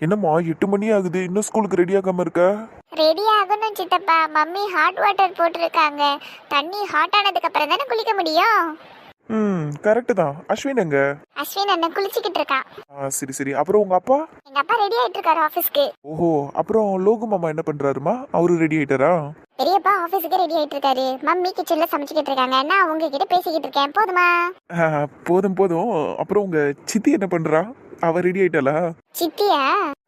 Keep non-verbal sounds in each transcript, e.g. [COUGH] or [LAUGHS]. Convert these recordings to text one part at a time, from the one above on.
என்னம்மா எட்டு மணி ஆகுது. இன்னும் ஸ்கூலுக்கு ரெடி ஆகாம இருக்க? ரெடி ஆகணும் சித்தப்பா. மம்மி ஹாட் வாட்டர் போட்டிருக்காங்க. தண்ணி ஹாட் ஆனதுக்கு அப்புறம் தானே குளிக்க முடியும்? ம் கரெக்டு தான். அஸ்வின் எங்க? அஸ்வின் அண்ணன் குளிச்சுக்கிட்டு இருக்கான். ஆ சரி சரி. அப்புறம் உங்க அப்பா? எங்க அப்பா ரெடி ஆயிட்டு இருக்காரு ஆபீஸ்க்கு ஓஹோ அப்புறம் லோகு மாமா என்ன பண்றாருமா? அவரு ரெடி ஆயிட்டாரா? பெரியப்பா ஆபீஸ்க்கு ரெடி ஆயிட்டு இருக்காரு மம்மி கிச்சன்ல சமைச்சுக்கிட்டு இருக்காங்க. நான் உங்ககிட்ட பேசிக்கிட்டு இருக்கேன். போதுமா? ஆ, போதும் போதும். அப்புறம் உங்க சித்தி என்ன பண்றா? அவ ரெடி ஆயிட்டாளா? சித்தியா?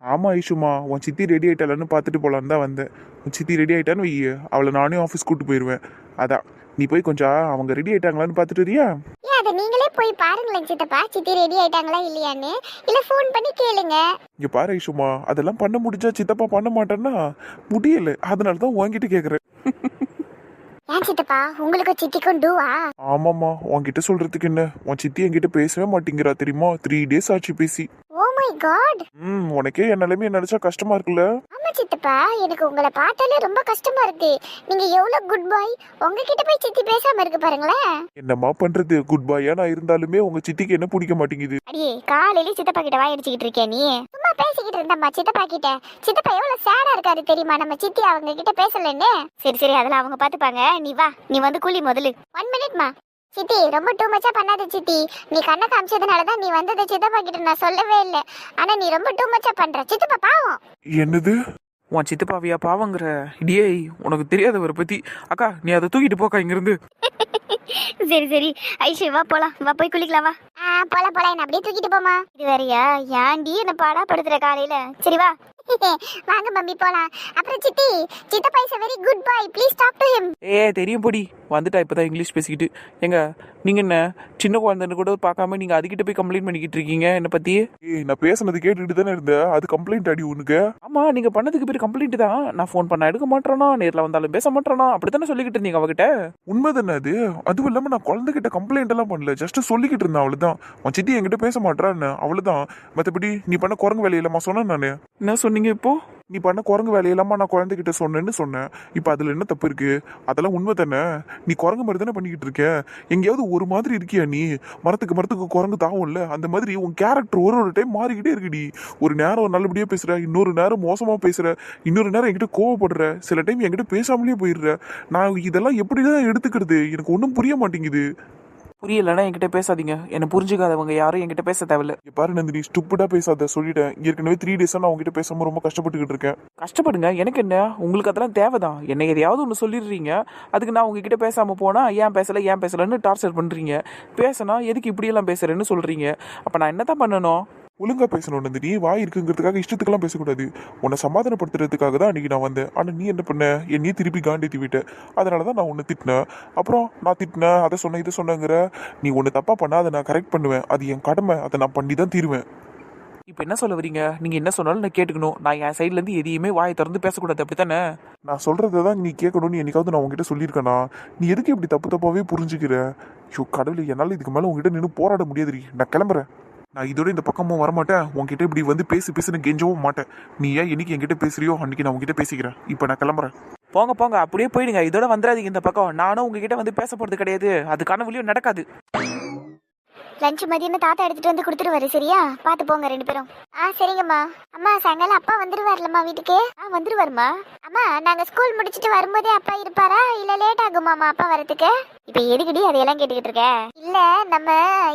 ஆமா ஐஷுமா. உன் சித்தி ரெடி ஆயிட்டாளான்னு பார்த்துட்டு போலான்னு தான் வந்தேன். உன் சித்தி ரெடி ஆயிட்டான்னு வை அவளை நானே ஆஃபீஸ் கூட்டு போயிடுவேன் அதான். நீ போய் கொஞ்சம் அவங்க ரெடி ஆயிட்டாங்களான்னு பார்த்துட்டு வரியா? அதை நீங்களே போய் பாருங்களேன் சித்தப்பா. சித்தி ரெடி ஆயிட்டாங்களா இல்லையான்னு. இல்ல ஃபோன் பண்ணி கேளுங்க. இங்க பாரு ஐஷுமா. அதெல்லாம் பண்ண முடிஞ்சா சித்தப்பா பண்ண மாட்டேன்னா? முடியல. அதனால தான் உன்கிட்ட கேக்குறேன். [LAUGHS] ஏன் சித்தப்பா? உங்களுக்கு சித்திக்கும் டூவா ஆமாம்மா. உன்கிட்ட சொல்றதுக்கு என்ன? உன் சித்தி என்கிட்ட பேசவே மாட்டேங்கிறா தெரியுமா? த்ரீ டேஸ் ஆச்சு பேசி. மை காட் ம் உனக்கே என் நினைச்சா கஷ்டமா இருக்குல்ல? ஆமா சித்தப்பா எனக்கு உங்களை பார்த்தாலே ரொம்ப கஷ்டமா இருக்கு. நீங்க எவ்வளவு குட் பாய் உங்ககிட்ட போய் சித்தி பேசாம இருக்கு பாருங்களேன். என்னம்மா பண்றது? குட் பாயா நான் இருந்தாலுமே உங்க சித்திக்கு என்ன பிடிக்க மாட்டேங்குது? அடியே காலையில சித்தப்பா கிட்ட வாய் அடிச்சுக்கிட்டு இருக்கே நீ. சும்மா பேசிக்கிட்டு இருந்தம்மா சித்தப்பா கிட்ட. சித்தப்பா எவ்வளவு சேடா இருக்காரு தெரியுமா? நம்ம சித்தி அவங்க கிட்ட பேசலன்னு. சரி சரி அதெல்லாம் அவங்க பாத்துப்பாங்க நீ வா நீ வந்து கூலி முதல்ல ஒன் மினிட்மா சித்தி ரொம்ப டூ மச்சா பண்ணாத சித்தி. நீ கண்ணை காமிச்சதுனால தான் நீ வந்ததை சித்தப்பா கிட்ட நான் சொல்லவே இல்லை. ஆனா நீ ரொம்ப டூ மச்சா பண்ற. சித்தப்பா பாவம். என்னது? உன் சித்தப்பாவியா பாவங்கிற? டேய் உனக்கு தெரியாதவரை பத்தி. அக்கா நீ அதை தூக்கிட்டு போக்கா இங்கிருந்து. [LAUGHS] சரி சரி. ஐஷு வா போலாம். வா போய் குளிக்கலாம் வா. ஆ போல போல என்ன அப்படியே தூக்கிட்டு போமா இது வேறயா? ஏன்டி என்ன பாடா படுத்துற காலையில? சரி வா. [LAUGHS] வாங்க மம்மி போலாம். அப்புறம் சித்தி சித்தப்பா is very good boy please talk to him ஏ தெரியும் பொடி. வந்துட்டா இப்பதான் இங்கிலீஷ் பேசிக்கிட்டு. எங்க நீங்க என்ன சின்ன குழந்தைன்னு கூட பார்க்காம நீங்க அதுகிட்ட போய் கம்ப்ளைண்ட் பண்ணிக்கிட்டு இருக்கீங்க? என்ன பத்தி? ஏய் நான் பேசுனது கேட்டுட்டு தானே இருந்தேன். அது கம்ப்ளைண்ட் அடி உனக்கு. ஆமா நீங்க பண்ணதுக்கு பேர் கம்ப்ளைண்ட் தான். நான் ஃபோன் பண்ண எடுக்க மாட்டேனா நேர்ல வந்தாலும் பேச மாட்டேனா அப்படித்தானே சொல்லிக்கிட்டு இருந்தீங்க அவகிட்ட? உண்மை தானே அது? அதுவும் இல்லாம நான் குழந்தைகிட்ட கம்ப்ளைண்ட் எல்லாம் பண்ணல. ஜஸ்ட் சொல்லிக்கிட்டு இருந்தேன் அவ்வளவுதான். உன் சித்தி என்கிட்ட பேச மாட்டான்னு அவ்வளவுதான். மத்தபடி நீ பண்ண குரங்கு வேலையிலமா சொன்னேன் நானு. என்ன சொன்னீங்க இப்போ? நீ பண்ண குரங்கு வேலையெல்லாமா நான் குழந்தைகிட்ட சொன்னேன்னு சொன்னேன். இப்போ அதுல என்ன தப்பு இருக்கு? அதெல்லாம் உண்மை தானே? நீ குரங்கு மாதிரி தானே பண்ணிக்கிட்டு இருக்க? எங்கேயாவது ஒரு மாதிரி இருக்கியா நீ? மரத்துக்கு மரத்துக்கு குரங்கு தாவும்ல? அந்த மாதிரி உன் கேரக்டர் ஒரு ஒரு டைம் மாறிக்கிட்டே இருக்குடி. ஒரு நேரம் நல்லபடியா பேசுற இன்னொரு நேரம் மோசமா பேசுற இன்னொரு நேரம் என்கிட்ட கோவப்படுற சில டைம் என்கிட்ட பேசாமலே போயிடுற. நான் இதெல்லாம் எப்படிதான் எடுத்துக்கிறது? எனக்கு ஒன்றும் புரிய மாட்டேங்குது. புரியலன்னா என்கிட்ட பேசாதீங்க. என்ன புரிஞ்சுக்காதவங்க யாரும் என்கிட்ட பேச தேவையில்ல. இங்க பாரு நந்தினி ஸ்டூப்பிடா பேசாத சொல்லிட்டேன். ஏற்கனவே த்ரீ டேஸா நான் உங்ககிட்ட பேசாம ரொம்ப கஷ்டப்பட்டுக்கிட்டு இருக்கேன். கஷ்டப்படுங்க. எனக்கு என்ன? உங்களுக்கு அதெல்லாம் தேவைதான். என்ன எதையாவது ஒன்று சொல்லிடுறீங்க. அதுக்கு நான் உங்ககிட்ட பேசாம போனா ஏன் பேசல ஏன் பேசலன்னு டார்ச்சர் பண்றீங்க. பேசினா எதுக்கு இப்படியெல்லாம் பேசுறேன்னு சொல்றீங்க. அப்ப நான் என்னதான் பண்ணணும்? ஒழுங்கா பேசணும் நந்தினி வாய் இருக்குங்கிறதுக்காக இஷ்டத்துக்கெல்லாம் பேசக்கூடாது. உன்னை சமாதானப்படுத்துறதுக்காக தான் அன்னைக்கு நான் வந்தேன். ஆனா நீ என்ன பண்ண? என்னையே திருப்பி காண்டேத்தி விட்ட. அதனால தான் நான் உன்னை திட்டினேன். அப்புறம் நான் திட்டினேன். அதை சொன்னேன் இதை சொன்னேங்கிற. நீ ஒன்று தப்பா பண்ணா அதை நான் கரெக்ட் பண்ணுவேன். அது என் கடமை. அதை நான் பண்ணி தான் தீருவேன். இப்போ என்ன சொல்ல வரீங்க? நீங்க என்ன சொன்னாலும் நான் கேட்டுக்கணும். நான் என் சைட்ல இருந்து எதையுமே வாயை திறந்து பேசக்கூடாது. அப்படித்தானே? நான் சொல்றதை தான் நீ கேட்கணும்னு என்னைக்காவது நான் உங்ககிட்ட சொல்லியிருக்கேனா? நீ எதுக்கு இப்படி தப்பு தப்பாவே புரிஞ்சுக்கிற? ஐயோ கடவுளே என்னால் இதுக்கு மேலே உங்ககிட்ட நின்று போராட முடியாதுடி. நான் கிளம்புறேன். நான் இதோட இந்த பக்கமும் வரமாட்டேன். உன்கிட்ட இப்படி வந்து பேசி பேசுன்னு கெஞ்சவும் மாட்டேன். நீ ஏன் இன்னைக்கு என்கிட்ட பேசுறியோ? அன்னைக்கு நான் உங்ககிட்ட பேசிக்கிறேன். இப்போ நான் கிளம்புறேன். போங்க போங்க. அப்படியே போயிடுங்க. இதோட வந்துடாதீங்க இந்த பக்கம். நானும் உங்ககிட்ட வந்து பேச போறது கிடையாது. அதுக்கான வழியும் நடக்காது. லஞ்ச் மதியம் தாத்தா எடுத்துட்டு வந்து கொடுத்துருவாரு சரியா? பார்த்து போங்க ரெண்டு பேரும். ஆ சரிங்கம்மா. அம்மா சாயங்காலம் அப்பா வந்துருவார்லம்மா வீட்டுக்கு. ஆ வந்துருவாருமா அம்மா நாங்க ஸ்கூல் முடிச்சிட்டு வரும்போதே அப்பா இருப்பாரா? இல்ல லேட் ஆகுமாம்மா அப்பா வரதுக்கு? இப்ப எதுக்கடி அதையெல்லாம் கேட்டுக்கிட்டு இருக்க? இல்ல நம்ம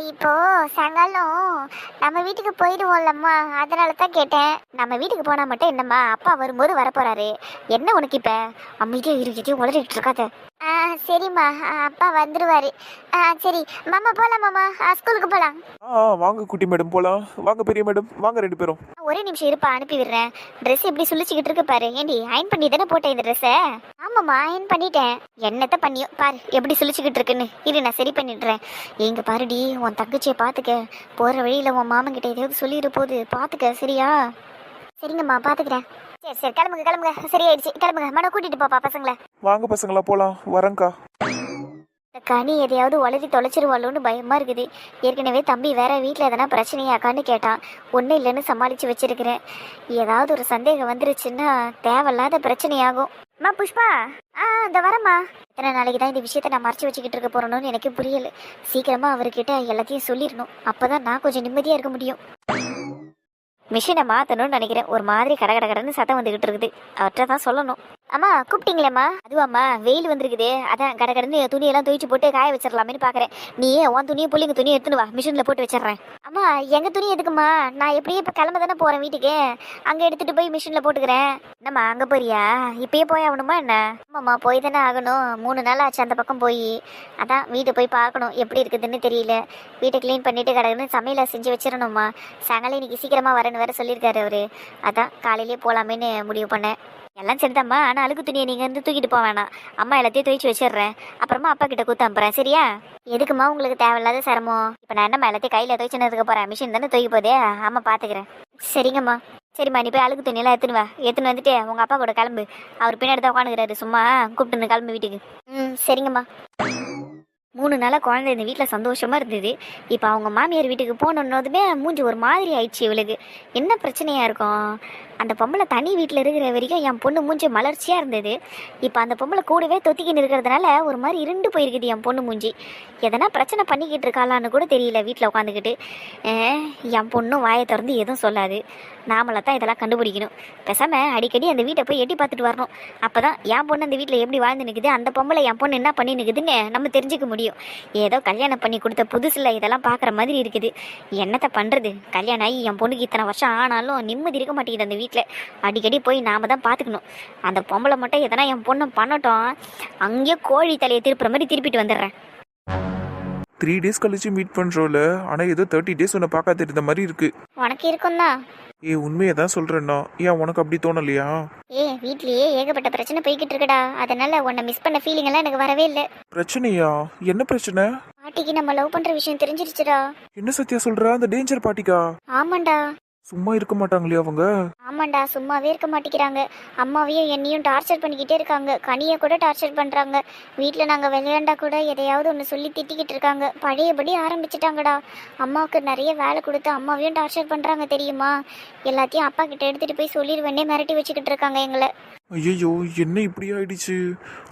இப்போ சாயங்காலம் நம்ம வீட்டுக்கு போயிடுவோம்லம்மா. அதனால தான் கேட்டேன். நம்ம வீட்டுக்கு போனா மட்டும் என்னம்மா அப்பா வரும்போது வரப்போறாரு. என்ன உனக்கு இப்ப? அமைதியா இருக்கிட்டு உளறிட்டு இருக்காத. ஆ சரிம்மா. ஆ, அப்பா வந்துருவாரு. ஆ சரி. மாமா போலாம் மாமா. ஆ, ஸ்கூலுக்கு போலாம். ஆ வாங்க குட்டி மேடம் போலாம். வாங்க பெரிய மேடம். வாங்க ரெண்டு பேரும். ஒரே நிமிஷம் இருப்பா அனுப்பி விடுறேன். ட்ரெஸ் எப்படி சுழிச்சுக்கிட்டு இருக்கு பாரு. ஏண்டி அயன் பண்ணி தானே போட்டேன் இந்த ட்ரெஸ்ஸை ஆமாம்மா அயன் பண்ணிட்டேன். என்னத்த பண்ணியோ? பாரு எப்படி சுழிச்சுக்கிட்டு இருக்குன்னு. இரு நான் சரி பண்ணிடுறேன். எங்க பாருடி உன் தங்கச்சியை பார்த்துக்க போற வழியில உன் மாமன் கிட்ட எதையாவது சொல்லிடு போகுது. பார்த்துக்க சரியா? சரிங்கம்மா பார்த்துக்கிறேன் சரி சரி கிளம்புங்க கிளம்புங்க. சரியாயிடுச்சு. கிளம்புங்க. மன கூட்டிட்டு போப்பா பசங்களை. வாங்க பசங்களா போலாம். வரேங்க்கா இந்த கனி எதையாவது உளறி தொலைச்சிருவாளோன்னு பயமா இருக்குது. ஏற்கனவே தம்பி வேற வீட்டில் எதனா பிரச்சனையாக்கான்னு கேட்டான். ஒன்றும் இல்லைன்னு சமாளித்து வச்சிருக்கிறேன். ஏதாவது ஒரு சந்தேகம் வந்துருச்சுன்னா தேவையில்லாத பிரச்சனையாகும். அம்மா புஷ்பா. ஆ இந்த வரேம்மா. இத்தனை நாளைக்கு தான் இந்த விஷயத்தை நான் மறைச்சு வச்சுக்கிட்டு இருக்க போறேன்னு எனக்கு புரியல. சீக்கிரமா அவர்கிட்ட எல்லாத்தையும் சொல்லிடணும். அப்பதான் நான் கொஞ்சம் நிம்மதியா இருக்க முடியும். மிஷினை மாத்தணும்னு நினைக்கிறேன். ஒரு மாதிரி கட கட கடன்னு சத்தம் வந்துகிட்டு இருக்குது. அவர்கிட்ட தான் சொல்லணும். அம்மா கூப்பிட்டீங்களேம்மா? அதுவாம்மா வெயில் வந்திருக்குது. அதான் கடை கடந்து துணியெல்லாம் துவைச்சு போட்டு காய வச்சிடலாமேனு பார்க்குறேன் நீ உன் துணியை புள்ளிங்க துணியை எடுத்துன்னு வா. மிஷினில் போட்டு வச்சிடுறேன். அம்மா எங்கள் துணி எதுக்குமா நான் எப்படியும் இப்போ கிளம்ப தானே போகிறேன் வீட்டுக்கு. அங்கே எடுத்துகிட்டு போய் மிஷினில் போட்டுக்கிறேன். என்னம்மா அங்கே போறியா? இப்பயே போய் ஆகணுமா என்ன? ஆமாம்மா போய் தானே ஆகணும். மூணு நாள் ஆச்சு அந்த பக்கம் போய். அதான் வீட்டை போய் பார்க்கணும். எப்படி இருக்குதுன்னு தெரியல. வீட்டை க்ளீன் பண்ணிட்டு கிடக்குன்னு சமையலை செஞ்சு வச்சிடணும்மா. சாயங்காலம் இன்னைக்கு சீக்கிரமா வரேன்னு வேற சொல்லியிருக்காரு அவர். அதான் காலையிலேயே போகலாமேன்னு முடிவு பண்ணேன். எல்லாம் சரிதாம்மா. ஆனால் அழுக்கு துணியை நீங்கள் வந்து தூக்கிட்டு போக வேணாம். அம்மா எல்லாத்தையும் துவைச்சு வச்சிடுறேன். அப்புறமா அப்பா கிட்ட கூத்து அனுப்புறேன். சரியா? எதுக்குமா உங்களுக்கு தேவையில்லாத சிரமம்? இப்போ நான் என்னம்மா எல்லாத்தையும் கையில் துவைச்சுனதுக்கு போகிறேன் மிஷின் தானே தூக்கி போதே? அம்மா பார்த்துக்கிறேன் சரிங்கம்மா. சரிம்மா நீ போய் அழுக்கு துணியெல்லாம் எடுத்துன்னு வா. எடுத்துன்னு வந்துட்டு உங்கள் அப்பா கூட கிளம்பு. அவர் பின்னாடி தான் உட்காந்துக்கிறாரு சும்மா கூப்பிட்டுன்னு கிளம்பு வீட்டுக்கு. ம் சரிங்கம்மா. மூணு நாளாக குழந்தை இந்த வீட்டில் சந்தோஷமாக இருந்தது. இப்போ அவங்க மாமியார் வீட்டுக்கு போனோன்னதுமே மூஞ்சி ஒரு மாதிரி ஆயிடுச்சு இவளுக்கு. என்ன பிரச்சனையாக இருக்கும்? அந்த பொம்பளை தனி வீட்டில் இருக்கிற வரைக்கும் என் பொண்ணு மூஞ்சி மலர்ச்சியாக இருந்தது. இப்போ அந்த பொம்பளை கூடவே தொத்திக்கின்னு இருக்கிறதுனால ஒரு மாதிரி இருண்டு போயிருக்குது என் பொண்ணு மூஞ்சி. எதனா பிரச்சனை பண்ணிக்கிட்டு இருக்காளான்னு கூட தெரியல வீட்டில் உட்காந்துக்கிட்டு என் பொண்ணும் வாயை திறந்து எதுவும் சொல்லாது. நாமளை தான் இதெல்லாம் கண்டுபிடிக்கணும். பேசாமல் அடிக்கடி அந்த வீட்டை போய் எட்டி பார்த்துட்டு வரணும். அப்போ தான் என் பொண்ணு அந்த வீட்டில் எப்படி வாழ்ந்து நிற்குது அந்த பொம்பளை என் பொண்ணு என்ன பண்ணி நிற்குதுன்னு நம்ம தெரிஞ்சுக்க முடியும். ஏதோ கல்யாணம் பண்ணி கொடுத்த புதுசில் இதெல்லாம் பார்க்குற மாதிரி இருக்குது. என்னத்தை பண்ணுறது கல்யாணம் ஆகி என் பொண்ணுக்கு இத்தனை வருஷம் ஆனாலும் நிம்மதி இருக்க மாட்டேங்குது அந்த வீட்டில் அடிக்கடி போய் நாம் தான் பார்த்துக்கணும். அந்த பொம்பளை மட்டும் எதனா என் பொண்ணு பண்ணட்டும். அங்கேயே கோழி தலையை திருப்புற மாதிரி திருப்பிட்டு வந்துடுறேன். த்ரீ டேஸ் கழிச்சு மீட் பண்றோம்ல. ஆனா ஏதோ தேர்ட்டி டேஸ் உன்னை பார்க்காத இருந்த மாதிரி இருக்கு. உனக்கு இருக்கும் தான் ஏ உண்மையை தான் சொல்றேன்னா. ஏன் உனக்கு அப்படி தோணலையா? ஏ வீட்லயே ஏகப்பட்ட பிரச்சனை போய்கிட்டு இருக்குடா. அதனால உன்னை மிஸ் பண்ண ஃபீலிங் எல்லாம் எனக்கு வரவே இல்லை. பிரச்சனையா? என்ன பிரச்சனை? பாட்டிக்கு நம்ம லவ் பண்ற விஷயம் தெரிஞ்சிருச்சுடா. என்ன சத்யா சொல்ற? அந்த டேஞ்சர் பாட்டிக்கா? ஆமாண்டா. சும்மா இருக்க மாட்டாங்களே அவங்க? ஆமாண்டா சும்மாவே இருக்க மாட்டேங்கிறாங்க அம்மாவையும் என்னையும் டார்ச்சர் பண்ணிக்கிட்டே இருக்காங்க. கனியை கூட டார்ச்சர் பண்றாங்க. வீட்டில் நாங்கள் விளையாண்டா கூட எதையாவது ஒன்று சொல்லி திட்டிக்கிட்டு இருக்காங்க. பழையபடி ஆரம்பிச்சிட்டாங்கடா. அம்மாவுக்கு நிறைய வேலை கொடுத்து அம்மாவையும் டார்ச்சர் பண்றாங்க தெரியுமா? எல்லாத்தையும் அப்பா கிட்ட எடுத்துட்டு போய் சொல்லிடுவேன்னே மிரட்டி வச்சுக்கிட்டு இருக்காங்க எங்களை. ஐயோ என்ன இப்படி ஆயிடுச்சு?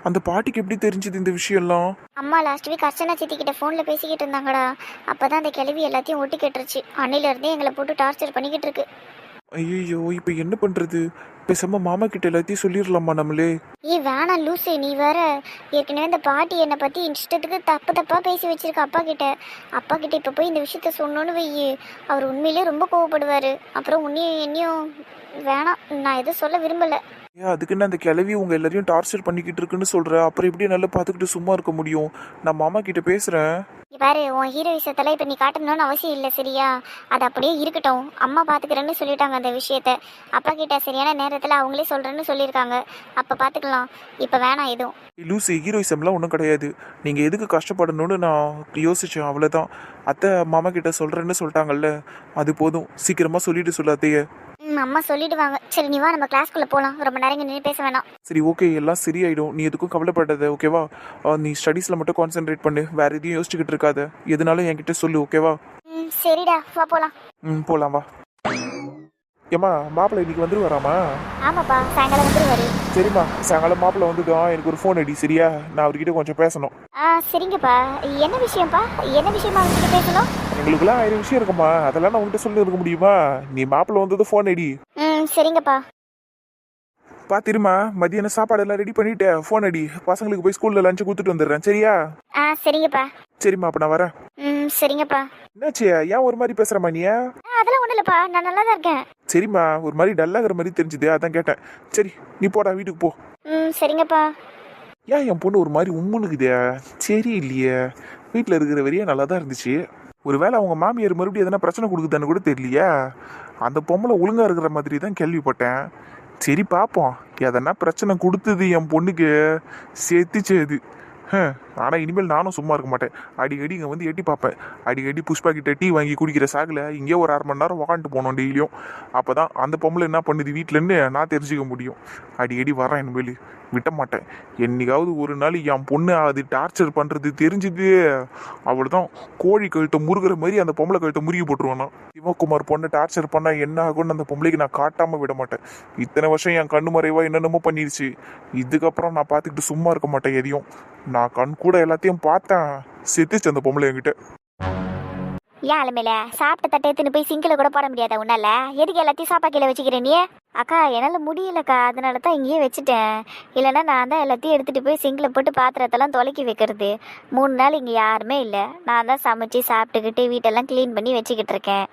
அந்த பாட்டிக்கு எப்படி தெரிஞ்சது இந்த விஷயம்லாம்? அம்மா லாஸ்ட் வீக் அர்ச்சனா சித்தி கிட்ட ஃபோனில் பேசிக்கிட்டு இருந்தாங்கடா. அப்பதான் அந்த கிழவி எல்லாத்தையும் ஒட்டி கேட்டுருச்சு. அன்னையில இருந்தே எங்களை போட்டு டார்ச்சர் பண்ணிக்கிட்டு இருக்கு. ஐயோ இப்போ என்ன பண்றது? பேசாம மாமா கிட்ட எல்லாத்தையும் சொல்லிடலாமா நம்மளே? ஏய் வேணாம் லூசு நீ வேற ஏற்கனவே இந்த பாட்டி என்னை பத்தி இஷ்டத்துக்கு தப்பு தப்பா பேசி வச்சிருக்க அப்பா கிட்ட. அப்பா கிட்ட இப்ப போய் இந்த விஷயத்த சொன்னோன்னு வையி. அவர் உண்மையிலேயே ரொம்ப கோவப்படுவாரு. அப்புறம் உன்னையும் என்னையும் வேணாம். நான் எதுவும் சொல்ல விரும்பல. ஏன் அதுக்குன்னு அந்த கிளவி உங்க எல்லாரையும் டார்ச்சர் பண்ணிக்கிட்டு இருக்குன்னு சொல்ற? அப்புறம் எப்படி நல்லா பார்த்துக்கிட்டு சும்மா இருக்க முடியும்? நான் மாமா கிட்ட பேசுறேன். இங்க பாரு உன் ஹீரோ விஷயத்தெல்லாம் இப்போ நீ காட்டணும்னு அவசியம் இல்லை சரியா? அது அப்படியே இருக்கட்டும். அம்மா பார்த்துக்கிறேன்னு சொல்லிட்டாங்க அந்த விஷயத்த. அப்பா கிட்ட சரியான நேரத்தில் அவங்களே சொல்கிறேன்னு சொல்லியிருக்காங்க. அப்போ பார்த்துக்கலாம் இப்போ வேணாம் எதுவும். லூசி ஹீரோயிசம்லாம் ஒன்றும் கிடையாது. நீங்கள் எதுக்கு கஷ்டப்படணும்னு நான் யோசிச்சேன் அவ்வளோதான் அத்தை மாமா கிட்ட சொல்கிறேன்னு சொல்லிட்டாங்கல்ல அது போதும். சீக்கிரமாக சொல்லிட்டு சொல்லு அத்தைய. ம் அம்மா சொல்லிடுவாங்க. சரி நீ வா நம்ம கிளாஸ்க்குள்ளே போகலாம் ரொம்ப நேரம் இங்கே நின்று பேச வேணாம். சரி ஓகே எல்லாம் சரியாயிடும். நீ எதுக்கும் கவலைப்படாத ஓகேவா நீ ஸ்டடீஸில் மட்டும் கான்சென்ட்ரேட் பண்ணு. வேற எதையும் யோசிச்சுக்கிட்டு இருக்காத. எதுனாலும் என்கிட்ட சொல்லு ஓகேவா ம் சரிடா. வா போகலாம் ம் போலாம் வா. ஏம்மா மாப்பிள்ளை இன்னைக்கு வந்துருவாராமா ஆமாப்பா சாயங்காலம் வந்துருவாரு. சரிம்மா சாயங்காலம் மாப்பிள்ளை வந்துடும் எனக்கு ஒரு ஃபோன் அடி சரியா? நான் அவர்கிட்ட கொஞ்சம் பேசணும். ஆ சரிங்கப்பா. என்ன விஷயம்ப்பா? என்ன விஷயமா அவங்ககிட்ட பேசணும்? எங்களுக்குலாம் ஆயிரம் விஷயம் இருக்குமா? அதெல்லாம் நான் உங்ககிட்ட சொல்லி இருக்க முடியுமா? நீ மாப்பிள்ளை வந்தது ஃபோன் அடி. ம் சரிங்கப்பா. பாத்திருமா மதியானம் சாப்பாடு எல்லாம் ரெடி பண்ணிட்டு ஃபோன் அடி. பசங்களுக்கு போய் ஸ்கூல்ல லஞ்சு கொடுத்துட்டு வந்துடுறேன். சரியா? ஆ சரிங்கப்பா. சரிம்மா அப்ப நான் வரேன். ம் சரிங்கப்பா. என்னாச்சு? ஏன் ஒரு மாதிரி பேசுறமா நீ? அதெல்லாம் இல்லைப்பா. நான் நல்லா தான் இருக்கேன். சரிம்மா ஒரு மாதிரி டல்லாகிற மாதிரி தெரிஞ்சுது. அதான் கேட்டேன். சரி நீ போடா வீட்டுக்கு போ. ம் சரிங்கப்பா. ஏன் என் பொண்ணு ஒரு மாதிரி உம்முனுக்குதே? சரி இல்லையே. வீட்டில் இருக்கிற வரையும் நல்லா தான் இருந்துச்சு. ஒருவேளை அவங்க மாமியார் மறுபடியும் எதனா பிரச்சனை கொடுக்குதான்னு கூட தெரியலையா. அந்த பொம்பளை ஒழுங்காக இருக்கிற மாதிரி தான் கேள்விப்பட்டேன். சரி பார்ப்போம் எதனா பிரச்சனை கொடுத்தது என் பொண்ணுக்கு. சேர்த்துச்சு ஹ ஆனால் இனிமேல் நானும் சும்மா இருக்க மாட்டேன். அடிக்கடி இங்கே வந்து எட்டி பார்ப்பேன். அடிக்கடி புஷ்பா கிட்ட டீ வாங்கி குடிக்கிற சாகில் இங்கே ஒரு அரை மணி நேரம் உக்காந்துட்டு போனோம் டெய்லியும். அப்போ தான் அந்த பொம்பளை என்ன பண்ணுது? வீட்டிலேருந்து நான் தெரிஞ்சுக்க முடியும். அடிக்கடி வரேன் இனிமேல். விட்ட மாட்டேன். என்னைக்காவது ஒரு நாள் என் பொண்ணு அது டார்ச்சர் பண்ணுறது தெரிஞ்சுது. அவ்வளோதான் கோழி கழுத்தை முருகிற மாதிரி அந்த பொம்பளை கழுத்தை முருகி போட்டுருவானா? சிவகுமார் பொண்ணை டார்ச்சர் பண்ணால் என்ன ஆகும்னு அந்த பொம்பளைக்கு நான் காட்டாமல் விட மாட்டேன். இத்தனை வருஷம் என் கண்ணு மறைவாக என்னென்னமோ பண்ணிடுச்சு இதுக்கப்புறம் நான் பார்த்துக்கிட்டு சும்மா இருக்க மாட்டேன் எதையும். நான் கண் கூட எல்லாத்தையும் பார்த்தேன். செத்துச்சு அந்த பொம்பளை என்கிட்ட. ஏன் அலமேல? சாப்பிட்ட தட்டை எடுத்துன்னு போய் சிங்கில கூட போட முடியாத உன்னால? எதுக்கு எல்லாத்தையும் சாப்பா கீழே வச்சுக்கிற நீ? அக்கா என்னால் முடியலக்கா. அதனால தான் இங்கேயே வச்சுட்டேன். இல்லைன்னா நான் தான் எல்லாத்தையும் எடுத்துகிட்டு போய் சிங்கில் போட்டு பாத்திரத்தெல்லாம் தொலைக்கி வைக்கிறது. மூணு நாள் இங்கே யாருமே இல்லை. நான் தான் சமைச்சு சாப்பிட்டுக்கிட்டு வீட்டெல்லாம் க்ளீன் பண்ணி வச்சுக்கிட்டு இருக்கேன்.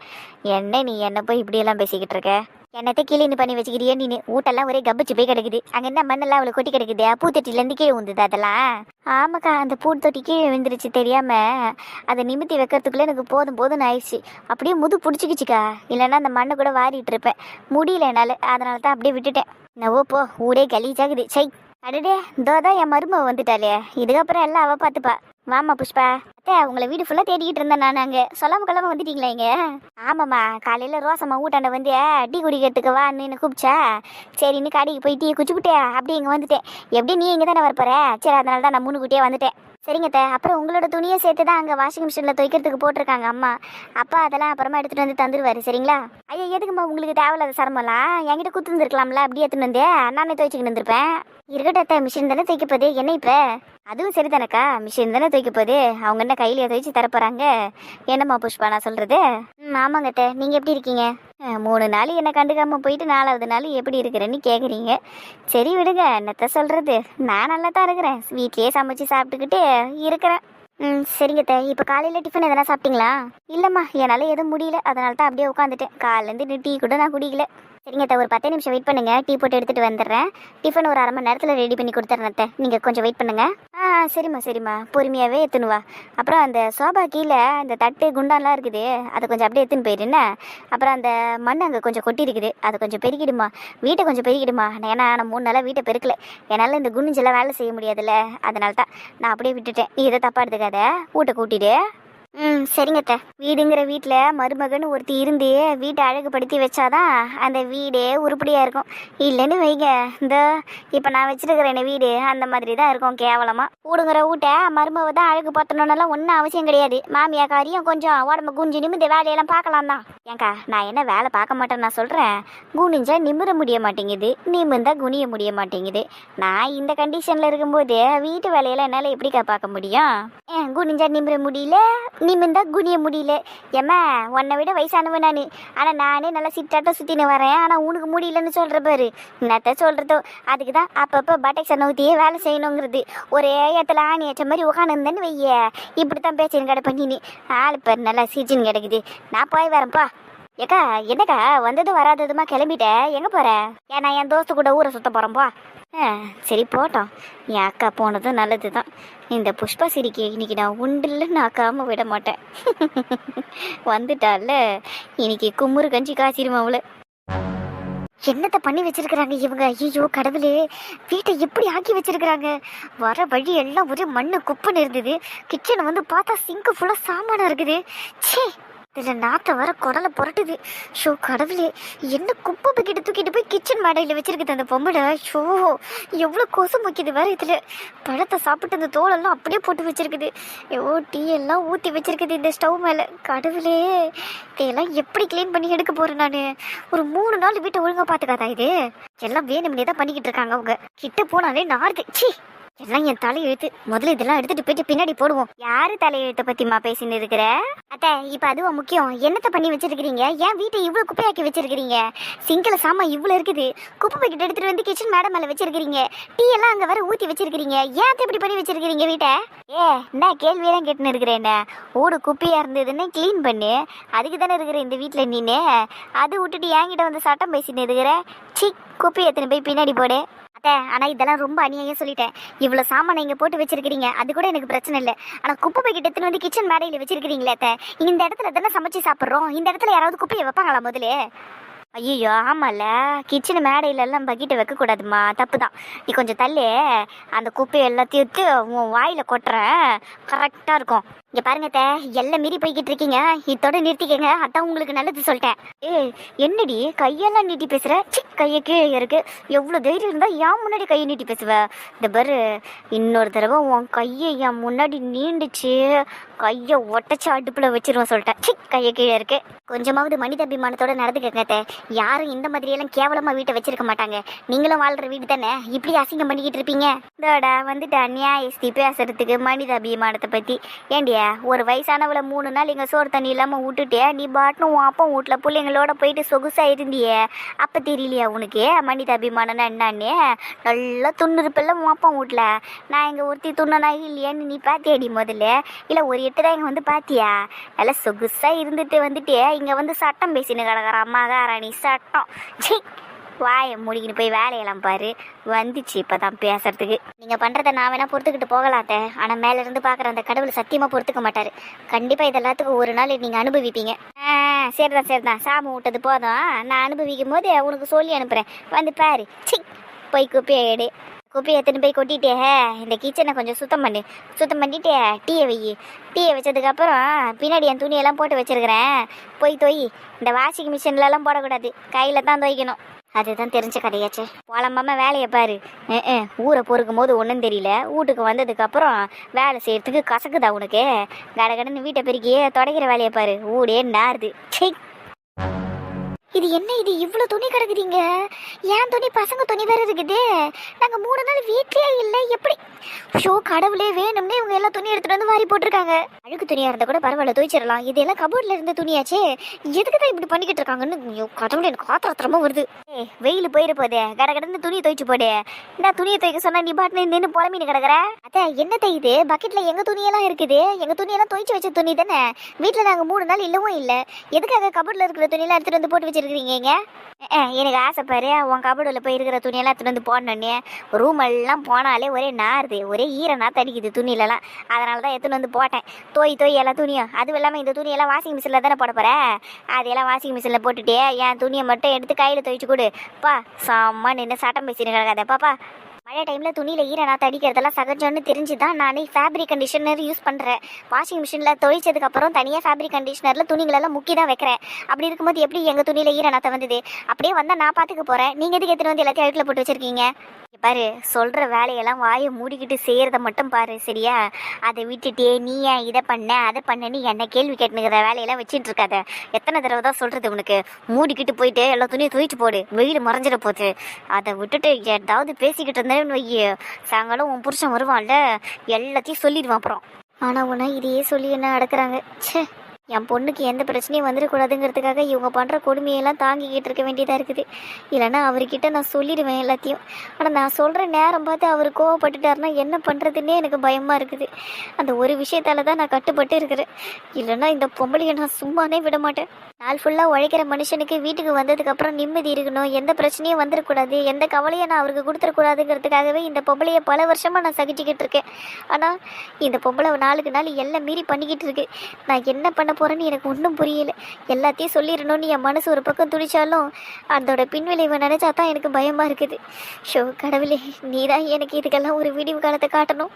என்ன நீ என்ன போய் இப்படியெல்லாம் பேசிக்கிட்டு இருக்க? என்னத்தை கிளீன் பண்ணி வச்சுக்கிறியே நீ ஊட்டெல்லாம் ஒரே கப்பிச்சு போய் கிடக்குது. அங்கே என்ன மண்ணெல்லாம் அவளை கொட்டி கிடக்குது? பூத்தொட்டிலேருந்து கீழே உந்துது அதெல்லாம். ஆமாக்கா அந்த பூத்தொட்டி கீழே விழுந்துருச்சு தெரியாம. அதை நிமித்தி வைக்கிறதுக்குள்ளே எனக்கு போதும் போதும்னு ஆயிடுச்சு. அப்படியே முது பிடிச்சிக்கிச்சுக்கா. இல்லைன்னா அந்த மண்ணை கூட வாரிட்டு இருப்பேன். முடியல என்னால். அதனால தான் அப்படியே விட்டுட்டேன். நவோ போ ஊரே கலீஜாகுது. சை. அடடே இதோதான் என் மருமக வந்துட்டாளே. இதுக்கப்புறம் எல்லாம் அவ பார்த்துப்பா வாமா புஷ்பா. அத்தை உங்களை வீடு ஃபுல்லாக தேடிக்கிட்டு இருந்தேன் நான் அங்கே. சொல்லாம கிளம்ப வந்துட்டீங்களா இங்கே? ஆமாம்மா காலையில் ரோசம்மா ஊட்டாண்ட வந்து டீ குடிக்கிறதுக்கு வான்னு கூப்பிச்சா. சரி கடைக்கு போய் டீ அப்படி இங்கே வந்துட்டேன். எப்படி நீ இங்கே தானே வரப்போற? சரி அதனால தான் நான் முன்னுக்கூட்டியே வந்துட்டேன். சரிங்க அத்தை. அப்புறம் உங்களோட துணியை சேர்த்து தான் அங்கே வாஷிங் மிஷினில் துவைக்கிறதுக்கு போட்டிருக்காங்க அம்மா. அப்பா அதெல்லாம் அப்புறமா எடுத்துகிட்டு வந்து தந்துருவாரு சரிங்களா? ஐயா எதுக்கும்மா உங்களுக்கு தேவையில்லாத சிரமம்லாம்? என்கிட்ட குத்துருந்துருக்கலாம்ல அப்படியே எடுத்துன்னு வந்து நானே துவைச்சிக்கிட்டு இருந்திருப்பேன். இருக்கட்டும் அத்தை மிஷின் தானே துவைக்க போகுது என்ன இப்போ? அதுவும் சரிதானக்கா? மிஷின் தானே துவைக்க போகுது. அவங்க என்ன கையிலேயே துவைச்சு தரப்போறாங்க? என்னம்மா புஷ்பா நான் சொல்றது? ம் ஆமாங்க நீங்கள் எப்படி இருக்கீங்க? மூணு நாள் என்னை கண்டுக்காமல் போயிட்டு நாலாவது நாள் எப்படி இருக்கிறேன்னு கேட்குறீங்க சரி விடுங்க என்னத்த சொல்றது? நான் நல்லா தான் இருக்கிறேன். வீட்லேயே சமைச்சு சாப்பிட்டுக்கிட்டு இருக்கிறேன். ம் சரிங்க இப்போ காலையில் டிஃபன் எதனா சாப்பிட்டீங்களா? இல்லைம்மா என்னால் எதுவும் முடியல. அதனால தான் அப்படியே உட்காந்துட்டேன். காலையிலேருந்து டீ கூட நான் குடிக்கல. சரிங்க அத்தை ஒரு பத்து நிமிஷம் வெயிட் பண்ணுங்க. டீ போட்டு எடுத்துட்டு வந்துடுறேன். டிஃபன் ஒரு அரை மணி நேரத்தில் ரெடி பண்ணி கொடுத்துட்றேன் அத்தை. நீங்கள் கொஞ்சம் வெயிட் பண்ணுங்க. ஆ சரிம்மா சரிம்மா. பொறுமையாகவே எத்துணுவா அப்புறம் அந்த சோபா கீழே அந்த தட்டு குண்டான்லாம் இருக்குது அதை கொஞ்சம் அப்படியே எடுத்துன்னு போயிடு என்ன? அப்புறம் அந்த மண் அங்கே கொஞ்சம் கொட்டி இருக்குது அதை கொஞ்சம் பெருகிடுமா? வீட்டை கொஞ்சம் பெருகிடுமா? ஏன்னா நான் மூணு நாளாக வீட்டை பெருக்கல. என்னால் இந்த குனிஞ்செல்லாம் வேலை செய்ய முடியாதுல்ல. அதனால தான் நான் அப்படியே விட்டுட்டேன். நீ இதை தப்பாக எடுத்துக்காத? வீட்டை கூட்டிடு. ம் சரிங்க வீடுங்கிற வீட்டில் மருமகன் ஒருத்தி இருந்து வீட்டை அழகுபடுத்தி வச்சாதான் அந்த வீடே உருப்படியாக இருக்கும். இல்லைன்னு வைங்க. இந்த இப்போ நான் வச்சிருக்கிறேன் வீடு அந்த மாதிரி தான் இருக்கும் கேவலமாக கூடுங்கிற வீட்டை மருமக தான் அழகு பத்தணும்னுலாம் ஒன்றும் அவசியம் கிடையாது. மாமியாக்காரியும் கொஞ்சம் உடம்பு குஞ்சு நிமிந்த வேலையெல்லாம் பார்க்கலாம் தான். ஏங்கா நான் என்ன வேலை பார்க்க மாட்டேன்னு நான் சொல்கிறேன் குனிஞ்சா நிமிர முடிய மாட்டேங்குது. நிமிர்ந்தா குனிய முடிய மாட்டேங்குது. நான் இந்த கண்டிஷனில் இருக்கும்போது வீட்டு வேலையெல்லாம் என்னால் எப்படிக்கா பார்க்க முடியும்? ஏன் குனிஞ்சா நிமிர முடியல? நிமிர்ந்தா குனிய முடியல. ஏம்மா உன்னை விட வயசானவன் நான். ஆனால் நானே நல்லா சிட்டாட்டம் சுற்றின்னு வரேன். ஆனால் உனக்கு முடியலன்னு சொல்கிற பாரு. என்னத்த சொல்கிறதோ அதுக்கு தான் அப்பப்போ பட்டைக்ஸை நூற்றியே வேலை செய்யணுங்கிறது. ஒரே இடத்துல ஆணி ஏற்ற மாதிரி உட்காந்துருந்தேன்னு வைய. இப்படி தான் பேச்சின் கடை நீ ஆள் பேர் நல்லா சீஜன் கிடக்குது. நான் போய் வரேன்ப்பா. ஏக்கா என்னக்கா வந்ததும் வராததுமா கிளம்பிட்டேன் எங்கே போற? ஏன் நான் என் தோஸ்து கூட ஊரை சுத்த போகிறேன்ப்பா சரி போட்டோம். என் அக்கா போனதும் நல்லது தான் இந்த புஷ்பா சிரிக்கு. இன்னைக்கு நான் உண்டில்ல நாக்காம விட மாட்டேன். [LAUGHS] வந்துட்டால இன்னைக்கு கும்முறு கஞ்சி காய்ச்சிருமா அவளை. என்னத்த பண்ணி வச்சிருக்கிறாங்க இவங்க? ஐயோ கடவுளே. வீட்டை எப்படி ஆக்கி வச்சிருக்கிறாங்க? வர வழி எல்லாம் ஒரே மண்ணு குப்புன்னு இருந்தது. கிச்சனை வந்து பார்த்தா சிங்கு ஃபுல்லாக சாமானம் இருக்குது. ச்சே இதில் நாத்த வர குடலை புரட்டுது. ஷோ கடவுளே என்ன குப்பை பக்கெட்டு தூக்கிட்டு போய் கிச்சன் மேடையில் வச்சிருக்குது அந்த பொம்பளை. ஷோ எவ்வளோ கொசு முக்கியது வேற இதில். பழத்தை சாப்பிட்டு அந்த தோலெல்லாம் அப்படியே போட்டு வச்சிருக்குது. எவ்வளோ டீ எல்லாம் ஊற்றி வச்சிருக்குது இந்த ஸ்டவ் மேலே. கடவுளே இதையெல்லாம் எப்படி க்ளீன் பண்ணி எடுக்க போகிறேன் நான்? ஒரு மூணு நாள் வீட்டை ஒழுங்காக பார்த்துக்காதா இது? எல்லாம் வேணும்னே தான் பண்ணிக்கிட்டு இருக்காங்க அவங்க. கிட்ட போனாலே நார்க்கு ச்சீ! எல்லாம் என் தலையெழுத்து முதல்ல இதெல்லாம் எடுத்துட்டு போயிட்டு பின்னாடி போடுவோம். யாரு தலையெழுத்தை பத்திமா பேசின்னு இருக்கிற? அத்தை இப்ப அதுவும் முக்கியம். என்னத்த பண்ணி வச்சிருக்கீங்க ஏன் வீட்டை இவ்வளவு குப்பையாக்கி வச்சிருக்கீங்க சிங்கில சாமா இவ்வளவு இருக்குது. குப்பை பாக்கெட் எடுத்துட்டு வந்து கிச்சன் மேடம் மேல வச்சிருக்கீங்க டீ எல்லாம் அங்க வர ஊத்தி வச்சிருக்கீங்க ஏன் இப்படி பண்ணி வச்சிருக்கீங்க வீட்டை? ஏ என்ன கேள்வியெல்லாம் கேட்டுன்னு இருக்கிறேன் ஊடு குப்பையா இருந்ததுன்னு கிளீன் பண்ணு. அதுக்கு தானே இருக்கிற இந்த வீட்டில் நீனே அது விட்டுட்டு என்கிட்ட வந்து சட்டம் பேசிட்டு இருக்கிற? சி குப்பையை எத்தனை போய் பின்னாடி போடு. அத்தை ஆனால் இதெல்லாம் ரொம்ப அநியாயம் சொல்லிட்டேன். இவ்வளோ சாமானை இங்கே போட்டு வச்சிருக்கிறீங்க. அது கூட எனக்கு பிரச்சனை இல்லை. ஆனால் குப்பை பக்கெட் எடுத்துன்னு வந்து கிச்சன் மேடையில் வச்சிருக்கிறீங்களே அத்தை. இந்த இடத்துல தானே சமைச்சு சாப்பிட்றோம். இந்த இடத்துல யாராவது குப்பையை வைப்பாங்களா முதல்ல ஐயோ ஆமாம்ல கிச்சன் மேடையிலெல்லாம் பக்கெட்டை வைக்கக்கூடாதும்மா தப்பு தான் நீ கொஞ்சம் தள்ளி. அந்த குப்பையை எல்லாத்தையும் எடுத்து உன் வாயில் கொட்டுறேன். கரெக்டாக இருக்கும். இங்கே பாருங்க தே எல்லாம் மீறி போய்கிட்டு இருக்கீங்க. இதோட நிறுத்திக்கங்க. அதான் உங்களுக்கு நல்லது சொல்லிட்டேன். ஏ என்னடி? கையெல்லாம் நீட்டி பேசுகிற சி கையை கீழே இருக்கு. எவ்வளோ தைரியம் இருந்தால் ஏன் முன்னாடி கையை நீட்டி பேசுவ? இந்த பாரு இன்னொரு தடவை உன் கையை என் முன்னாடி நீண்டுச்சு. கையை ஒட்டச்சு அடுப்பில் வச்சிருவேன் சொல்லிட்டேன். சி கையை கீழே இருக்கு. கொஞ்சமாவது மனிதாபிமானத்தோட நடந்துக்கங்க தே யாரும் இந்த மாதிரியெல்லாம் கேவலமாக வீட்டை வச்சிருக்க மாட்டாங்க. நீங்களும் வாழ்கிற வீடு தானே? இப்படி அசிங்கம் பண்ணிக்கிட்டு இருப்பீங்க? இதோடா வந்துட்டா நியாயஸ்தி பேசுறதுக்கு மனித அபிமானத்தை பற்றி ஏண்டியா ஒரு வயசானவளை மூணு நாள் இங்கே சோறு தண்ணி இல்லாமல் விட்டுட்டே நீ பாட்டுன்னு உன் அப்பா வீட்டில் பிள்ளைங்களோட போயிட்டு சொகுசா இருந்தியே. அப்போ தெரியலையா உனக்கு? மனித அபிமானம்னா என்னன்னு? நல்லா துண்ணுருப்பில்ல உன் அப்பா வீட்டில். நான் இங்கே ஒருத்தி துண்ணனா இல்லையான்னு நீ பார்த்தியாடி முதல்ல? இல்லை ஒரு எட்டு தான் இங்கே வந்து பார்த்தியா நல்லா சொகுசாக இருந்துட்டு வந்துட்டு இங்கே வந்து சட்டம் பேசின்னு கிடக்குறான் மகாராணி சட்டம். ஜி வாயை முடிக்கிட்டு போய் வேலையெல்லாம் பாரு. வந்துச்சு இப்போ தான் பேசுறதுக்கு. நீங்கள் பண்ணுறத நான் வேணா பொறுத்துக்கிட்டு போகலாத்த. ஆனால் மேல இருந்து பார்க்குற அந்த கடவுள் சத்தியமாக பொறுத்துக்க மாட்டார். கண்டிப்பாக இது எல்லாத்துக்கும் ஒரு நாள் நீங்கள் அனுபவிப்பீங்க. ஆ சரிதான் சரிதான். சாமி விட்டது போதும். நான் அனுபவிக்கும் போது உனக்கு சொல்லி அனுப்புகிறேன் வந்து பாரு. சி போய் குப்பையை எடு. குப்பையை எடுத்துன்னு போய் கொட்டிட்டே இந்த கிச்சனை கொஞ்சம் சுத்தம் பண்ணு. சுத்தம் பண்ணிட்டே டீயை வை. டீயை வச்சதுக்கப்புறம் பின்னாடி என் துணியெல்லாம் போட்டு வச்சிருக்கிறேன். போய் தொய். இந்த வாஷிங் மிஷின்லலாம் போடக்கூடாது. கையில் தான் துவைக்கணும் அதுதான் தெரிஞ்ச கதையாச்சு. புலம்பாம வேலையை பாரு. ஊரை பொறுக்கும் போது ஒன்றும் தெரியல. வீட்டுக்கு வந்ததுக்கப்புறம் வேலை செய்யறதுக்கு கசக்குதா உனக்கு? கடகடன்னு வீட்டை பெருக்கியே தொடக்கிற வேலையை பாரு. ஊடே நாருது சை இது என்ன இது? இவ்வளோ துணி கிடக்குறீங்க? ஏன் துணி? பசங்க துணி வேற இருக்குது. நாங்கள் மூணு நாள் வீட்லயே இல்லை. எப்படி? ஷோ கடவுளே வேணும்னே இவங்க எல்லாம் துணி எடுத்துட்டு வந்து வாரி போட்டிருக்காங்க. அழுக்கு துணியாக இருந்தால் கூட பரவாயில்ல துவைச்சிடலாம். இதெல்லாம் கபோர்டில் இருந்த துணியாச்சே. எதுக்கு தான் இப்படி பண்ணிக்கிட்டு இருக்காங்கன்னு கடவுளே எனக்கு ஆத்திரத்திரமாக வருது. ஏ வெயில் போயிரு போதே. கட கடந்து துணியை துவைச்சு போடு. நான் துணியை துவைக்க சொன்னால் நீ பாட்டு நின்று புலம்பின்னு கிடக்குற? அத்தை என்ன தையுது பக்கெட்ல எங்கள் துணியெல்லாம் இருக்குது? எங்க துணியெல்லாம் துவைச்சு வச்ச துணி தானே? வீட்டில் நாங்கள் மூணு நாள் இல்லவும் இல்லை. எதுக்காக கபோர்டில் இருக்கிற துணியெல்லாம் எடுத்துட்டு வந்து போட்டு வச்சு வச்சிருக்கீங்க இங்கே எனக்கு ஆசைப்பாரு உன் கபடில் போய் இருக்கிற துணியெல்லாம் எடுத்துட்டு வந்து போடணுன்னே ரூம் எல்லாம் போனாலே ஒரே நாருது ஒரே ஈர நாத்து அடிக்குது துணியிலலாம். அதனால தான் எடுத்துன்னு வந்து போட்டேன். தோய் தோய் எல்லாம் துணியும். அதுவும் இல்லாமல் இந்த துணியெல்லாம் வாஷிங் மிஷினில் தானே போட போற? அதெல்லாம் வாஷிங் மிஷினில் போட்டுட்டு என் துணியை மட்டும் எடுத்து கையில் துவைச்சு கொடு. பா செம்ம நின்று சட்டம் பேசிட்டு கிடக்காதே. பாப்பா மழை டைமில் துணியில் ஈர நாற்று அடிக்கிறதெல்லாம் சகஜம்னு தெரிஞ்சு தான் நான் ஃபேப்ரிக் கண்டிஷனர் யூஸ் பண்ணுறேன் வாஷிங் மிஷினில் துவைச்சதுக்கப்புறம் தனியாக ஃபேப்ரிக் கண்டிஷனரில் துணிகளெல்லாம் முக்கி தான் வைக்கிறேன். அப்படி இருக்கும்போது எப்படி எங்கள் துணியில் ஈர நாற்று வந்தது? அப்படியே வந்தால் நான் பார்த்துக்க போகிறேன் நீங்கள் எதுக்கு எடுத்துகிட்டு வந்து எல்லாத்தையும் அழுக்கில் போட்டு வச்சிருக்கீங்க? பாரு சொல்கிற வேலையெல்லாம் வாயை மூடிக்கிட்டு செய்கிறத மட்டும் பாரு சரியா? அதை விட்டுட்டே நீ ஏன் இதை பண்ண அதை பண்ணன்னு என்ன கேள்வி கேட்டுனுக்கிற வேலையெல்லாம் வச்சுட்டு இருக்காத. எத்தனை தடவை தான் சொல்கிறது உனக்கு? மூடிக்கிட்டு போயிட்டு எல்லா துணியும் துவைச்சு போடு. வெயில் மறைஞ்சிட போகுது அதை விட்டுட்டு ஏதாவது பேசிக்கிட்டு வந்தேன்னு வை சாயங்காலம் உன் புருஷன் வருவான்ல எல்லாத்தையும் சொல்லிடுவான் அப்புறம். ஆனால் உன்னை இதையே சொல்லி என்ன அடக்குறாங்க? ச்சே என் பொண்ணுக்கு எந்த பிரச்சனையும் வந்துடக்கூடாதுங்கிறதுக்காக இவங்க பண்ணுற கொடுமையெல்லாம் தாங்கிக்கிட்டு இருக்க வேண்டியதாக இருக்குது. இல்லைன்னா அவர்கிட்ட நான் சொல்லிடுவேன் எல்லாத்தையும். ஆனால் நான் சொல்கிற நேரம் பார்த்து அவர் கோவப்பட்டுட்டாருன்னா என்ன பண்ணுறதுன்னே எனக்கு பயமாக இருக்குது. அந்த ஒரு விஷயத்தால தான் நான் கட்டுப்பட்டு இருக்கிறேன். இல்லைன்னா இந்த பொம்பளையை நான் சும்மானே விட மாட்டேன். நாள் ஃபுல்லாக உழைக்கிற மனுஷனுக்கு வீட்டுக்கு வந்ததுக்கப்புறம் நிம்மதி இருக்கணும். எந்த பிரச்சனையும் வந்துடக்கூடாது எந்த கவலையை நான் அவருக்கு கொடுத்துடக்கூடாதுங்கிறதுக்காகவே இந்த பொம்பளையை பல வருஷமாக நான் சகிச்சுக்கிட்டு இருக்கேன். ஆனால் இந்த பொம்பளை நாளுக்கு நாள் எல்லாம் மீறி பண்ணிக்கிட்டு இருக்கு. நான் என்ன பண்ண போகிறேன்னு எனக்கு ஒன்றும் புரியல. எல்லாத்தையும் சொல்லிடணும்னு என் மனசு ஒரு பக்கம் துடிச்சாலும் அதோட பின்விளைவை நினச்சா தான் எனக்கு பயமாக இருக்குது. ஷோ கடவுளே நீ தான் எனக்கு இதுக்கெல்லாம் ஒரு விடிவு காலத்தை காட்டணும்.